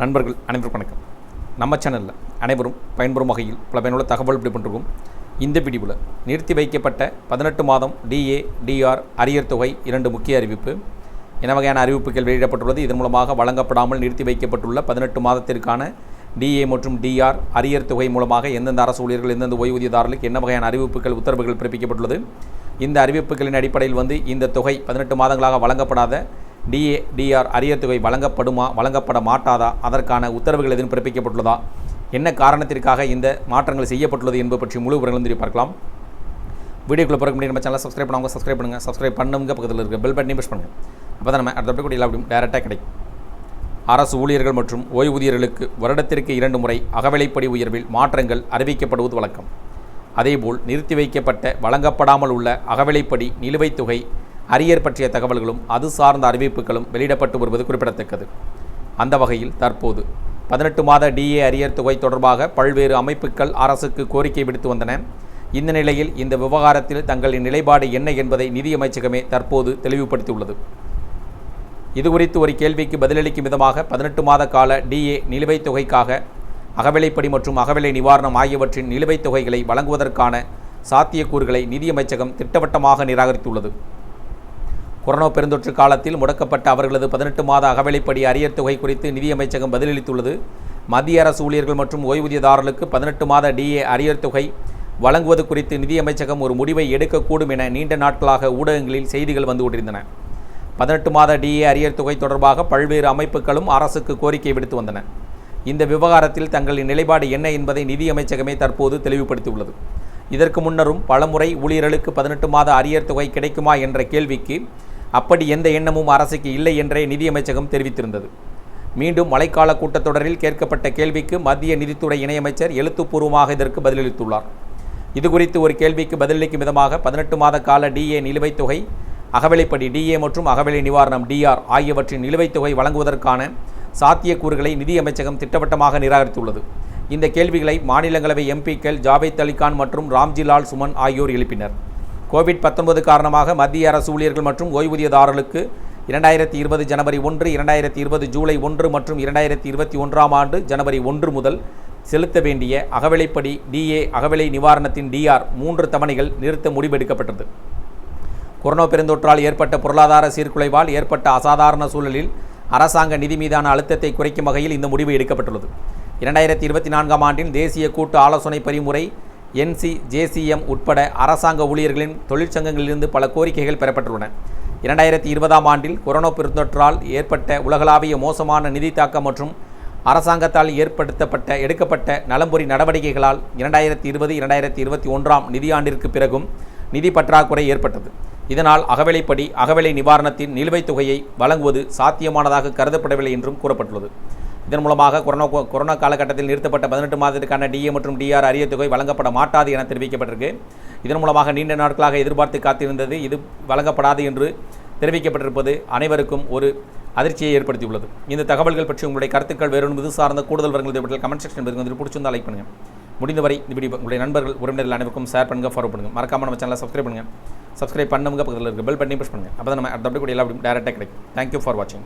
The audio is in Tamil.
நண்பர்கள் அனைவருக்கும் வணக்கம். நம்ம சேனலில் அனைவரும் பயன்பெறும் வகையில் பல பயனுள்ள தகவல் இப்படி பண்ணிருக்கோம் இந்த பிடிவில் நிறுத்தி வைக்கப்பட்ட பதினெட்டு மாதம் டிஏ டிஆர் அரியர் தொகை இரண்டு முக்கிய அறிவிப்பு. என்ன வகையான அறிவிப்புகள் வெளியிடப்பட்டுள்ளது? இதன் மூலமாக வழங்கப்படாமல் நிறுத்தி வைக்கப்பட்டுள்ள பதினெட்டு மாதத்திற்கான டிஏ மற்றும் டிஆர் அரியர் தொகை மூலமாக எந்தெந்த அரசு ஊழியர்கள் எந்தெந்த ஓய்வூதியதாரர்களுக்கு என்ன வகையான அறிவிப்புகள் உத்தரவுகள் பிறப்பிக்கப்பட்டுள்ளது? இந்த அறிவிப்புகளின் அடிப்படையில் வந்து இந்த தொகை பதினெட்டு மாதங்களாக வழங்கப்படாத டிஏ டிஆர் அரியர் தொகை வழங்கப்படுமா வழங்கப்பட மாட்டாதா? அதற்கான உத்தரவுகள் எதுவும் பிறப்பிக்கப்பட்டுள்ளதா? என்ன காரணத்திற்காக இந்த மாற்றங்கள் செய்யப்பட்டுள்ளது என்பது பற்றி முழு விவரங்களும் தெரிய பார்க்கலாம். வீடியோக்குள்ளே பிறகு முடியும் நம்ம சேனலை சப்ஸ்கிரைப் பண்ணுவாங்க சப்ஸ்கிரைப் பண்ணுங்கள் சப்ஸ்கிரைப் பண்ணுங்க பக்கத்தில் இருக்க பெல் பட்டனையும் ப்ரெஸ் பண்ணுங்கள் அப்போ தான் நம்ம அடுத்த கூட எல்லா டேரெக்டாக கிடைக்கும். அரசு ஊழியர்கள் மற்றும் ஓய்வூதியர்களுக்கு வருடத்திற்கு இரண்டு முறை அகவிலைப்படி உயர்வில் மாற்றங்கள் அறிவிக்கப்படுவது வழக்கம். அதேபோல் நிறுத்தி வைக்கப்பட்ட வழங்கப்படாமல் உள்ள அகவிலைப்படி நிலுவைத் தொகை அரியர் பற்றிய தகவல்களும் அது சார்ந்த அறிவிப்புகளும் வெளியிடப்பட்டு வருவது குறிப்பிடத்தக்கது. அந்த வகையில் தற்போது பதினெட்டு மாத டிஏ அரியர் தொகை தொடர்பாக பல்வேறு அமைப்புகள் அரசுக்கு கோரிக்கை விடுத்து வந்தன. இந்த நிலையில் இந்த விவகாரத்தில் தங்களின் நிலைப்பாடு என்ன என்பதை நிதியமைச்சகமே தற்போது தெளிவுபடுத்தியுள்ளது. இதுகுறித்து ஒரு கேள்விக்கு பதிலளிக்கும் விதமாக பதினெட்டு மாத கால டிஏ நிலுவைத் தொகைக்காக அகவிலைப்படி மற்றும் அகவிலை நிவாரணம் ஆகியவற்றின் நிலுவைத் தொகைகளை வழங்குவதற்கான சாத்தியக்கூறுகளை நிதியமைச்சகம் திட்டவட்டமாக நிராகரித்துள்ளது. கொரோனா பெருந்தொற்று காலத்தில் முடக்கப்பட்ட அவர்களது பதினெட்டு மாத அகவிலைப்படி அரியர் தொகை குறித்து நிதியமைச்சகம் பதிலளித்துள்ளது. மத்திய அரசு ஊழியர்கள் மற்றும் ஓய்வூதியதாரர்களுக்கு பதினெட்டு மாத டிஏ அரியர் தொகை வழங்குவது குறித்து நிதியமைச்சகம் ஒரு முடிவை எடுக்கக்கூடும் என நீண்ட நாட்களாக ஊடகங்களில் செய்திகள் வந்து கொண்டிருந்தன. பதினெட்டு மாத டிஏ அரியர் தொகை தொடர்பாக பல்வேறு அமைப்புகளும் அரசுக்கு கோரிக்கை விடுத்து வந்தன. இந்த விவகாரத்தில் தங்களின் நிலைப்பாடு என்ன என்பதை நிதியமைச்சகமே தற்போது தெளிவுபடுத்தியுள்ளது. இதற்கு முன்னரும் பலமுறை ஊழியர்களுக்கு பதினெட்டு மாத அரியர் தொகை கிடைக்குமா என்ற கேள்விக்கு அப்படி எந்த எண்ணமும் அரசுக்கு இல்லை என்றே நிதியமைச்சகம் தெரிவித்திருந்தது. மீண்டும் மழைக்கால கூட்டத்தொடரில் கேட்கப்பட்ட கேள்விக்கு மத்திய நிதித்துறை இணையமைச்சர் எழுத்துப்பூர்வமாக இதற்கு பதிலளித்துள்ளார். இதுகுறித்து ஒரு கேள்விக்கு பதிலளிக்கும் விதமாக பதினெட்டு மாத கால டிஏ நிலுவைத் தொகை அகவிலைப்படி டிஏ மற்றும் அகவிலை நிவாரணம் டிஆர் ஆகியவற்றின் நிலுவைத் தொகை வழங்குவதற்கான சாத்தியக்கூறுகளை நிதியமைச்சகம் திட்டவட்டமாக நிராகரித்துள்ளது. இந்த கேள்விகளை மாநிலங்களவை எம்பிக்கள் ஜாவேத் அலிகான் மற்றும் ராம்ஜிலால் சுமன் ஆகியோர் எழுப்பினர். கோவிட் பத்தொன்பது காரணமாக மத்திய அரசு ஊழியர்கள் மற்றும் ஓய்வூதியதாரர்களுக்கு இரண்டாயிரத்தி இருபது ஜனவரி ஒன்று இரண்டாயிரத்தி இருபது ஜூலை ஒன்று மற்றும் இரண்டாயிரத்தி இருபத்தி ஒன்றாம் ஆண்டு ஜனவரி ஒன்று முதல் செலுத்த வேண்டிய அகவிலைப்படி டிஏ அகவிலை நிவாரணத்தின் டிஆர் மூன்று தவணைகள் நிறுத்த முடிவெடுக்கப்பட்டது. கொரோனா பெருந்தொற்றால் ஏற்பட்ட பொருளாதார சீர்குலைவால் ஏற்பட்ட அசாதாரண சூழலில் அரசாங்க நிதி மீதான அழுத்தத்தை குறைக்கும் வகையில் இந்த முடிவு எடுக்கப்பட்டுள்ளது. இரண்டாயிரத்தி இருபத்தி நான்காம் ஆண்டின் தேசிய கூட்டு ஆலோசனை பரிமுறை என்சி ஜேசிஎம் உட்பட அரசாங்க ஊழியர்களின் தொழிற்சங்கங்களிலிருந்து பல கோரிக்கைகள் பெறப்பட்டுள்ளன. இரண்டாயிரத்தி இருபதாம் ஆண்டில் கொரோனா பெருந்தொற்றால் ஏற்பட்ட உலகளாவிய மோசமான நிதி தாக்கம் மற்றும் அரசாங்கத்தால் ஏற்படுத்தப்பட்ட எடுக்கப்பட்ட நலம்புரி நடவடிக்கைகளால் இரண்டாயிரத்தி இருபது இரண்டாயிரத்தி இருபத்தி ஒன்றாம் நிதியாண்டிற்கு பிறகும் நிதி பற்றாக்குறை ஏற்பட்டது. இதனால் அகவிலைப்படி அகவிலை நிவாரணத்தின் நிலுவைத் தொகையை வழங்குவது சாத்தியமானதாக கருதப்படவில்லை என்றும் கூறப்பட்டுள்ளது. இதன் மூலமாக கொரோனா கொரோனா காலகட்டத்தில் நிறுத்தப்பட்ட பதினெட்டு மாதத்திற்கான டிஏ மற்றும் டிஆர் அரிய தொகை வழங்கப்பட மாட்டாது என தெரிவிக்கப்பட்டிருக்கு. இதன் மூலமாக நீண்ட நாட்களாக எதிர்பார்த்து காத்திருந்தது. இது வழங்கப்படாது என்று தெரிவிக்கப்பட்டிருப்பது அனைவருக்கும் ஒரு அதிர்ச்சியை ஏற்படுத்தியுள்ளது. இந்த தகவல்கள் பற்றி உங்களுடைய கருத்துக்கள் வேறொன்று இது சார்ந்த கூடுதல் வரங்கள் கமெண்ட் செக்ஷன் வந்து பிடிச்சிருந்தால் லைக் பண்ணுங்கள் முடிந்தவரை இந்த வீடியோ உங்களுடைய நண்பர்கள் உறவினர்கள் அனைவருக்கும் ஷேர் பண்ணுங்கள் ஃபாலோ பண்ணுங்கள் மறக்காம நம்ம சேனலை சப்ஸ்கிரைப் பண்ணுங்கள் சப்ஸ்கிரைப் பண்ணுங்க பக்கத்தில் இருக்க பெல் பண்ணி ப்ரெஸ் பண்ணுங்கள் அப்போ தான் நம்ம அடுத்த அப்படி கூட எல்லாம் டேரெக்டாக கிடைக்கும். தேங்க்யூ ஃபார் வாட்சிங்